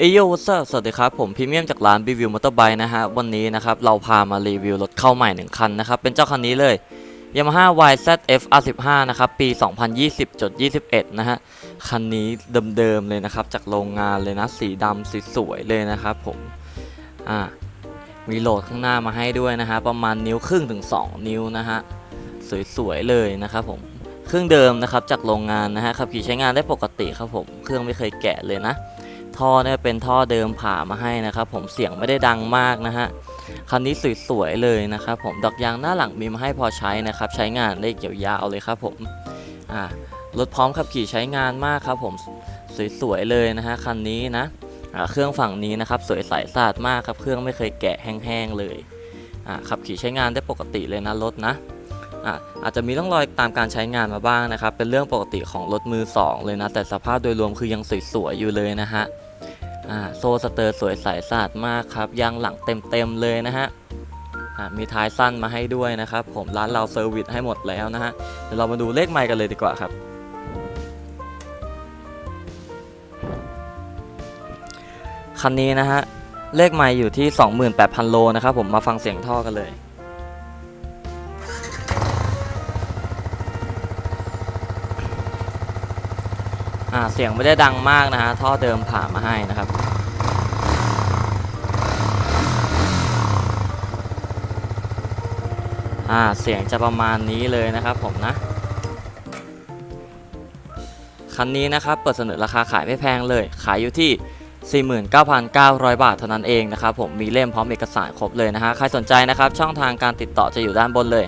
เอยโยวัสสวัสดีครับ ผมพรีเมียมจากร้านรีวิวมอเตอร์ไบค์นะฮะ วันนี้นะครับ เราพามารีวิวรถเข้าใหม่หนึ่งคันนะครับ เป็นเจ้าคันนี้เลย Yamaha YZF R15 นะครับ ปี 2020.21 นะฮะ คันนี้เดิมๆเลยนะครับ จากโรงงานเลยนะ สีดำสีสวยเลยนะครับผม อ่า มีโหลดข้างหน้ามาให้ด้วยนะฮะ ประมาณนิ้วครึ่งถึง 2 นิ้วนะฮะ สวยๆเลยนะครับผม เครื่องเดิมนะครับจากโรงงานนะฮะขับขี่ใช้งานได้ปกติครับผม เครื่องไม่เคยแกะเลยนะ ท่อเนี่ยเป็นท่อเดิมผ่ามาให้นะครับ ผมเสียงไม่ได้ดังมากนะฮะคันนี้สวยๆเลยนะครับ ผมดอกยางหน้าหลังมีมาให้พอใช้นะครับ ใช้งานได้เกี่ยวยาวเลยครับ ผมอ่ารถพร้อมขับขี่ใช้งานมากครับ ผมสวยๆเลยนะฮะคันนี้นะเครื่องฝั่งนี้นะครับสวยใสสะอาดมากครับ เครื่องไม่เคยแกะแห้งๆเลยขับขี่ใช้งานได้ปกติเลยนะรถนะอาจจะมีร่องรอยตามการใช้งานมาบ้างนะครับ เป็นเรื่องปกติของรถมือสองเลยนะ แต่สภาพโดยรวมคือยังสวยๆอยู่เลยนะฮะ โซ่สเตอร์สวยใสสะอาดมากครับยางหลังเต็มๆเลยนะฮะมีท้ายสั้นมาให้ด้วยนะครับ ผมร้านเราเซอร์วิสให้หมดแล้วนะฮะเดี๋ยวเรามาดูเลขไมค์กันเลยดีกว่าครับ คันนี้นะฮะเลขไมค์อยู่ที่ 28,000 โลนะครับผมมาฟังเสียงท่อกันเลย เสียงไม่ได้ดังมากนะฮะท่อเดิมผ่ามาให้นะครับอ่าเสียงจะประมาณนี้เลยนะครับผมนะ คันนี้นะครับเปิดเสนอราคาขายไม่แพงเลย ขายอยู่ที่ 49,900 บาทเท่านั้นเองนะครับผมมีเล่มพร้อมเอกสารครบเลยนะฮะใครสนใจนะครับช่องทางการติดต่อจะอยู่ด้านบนเลย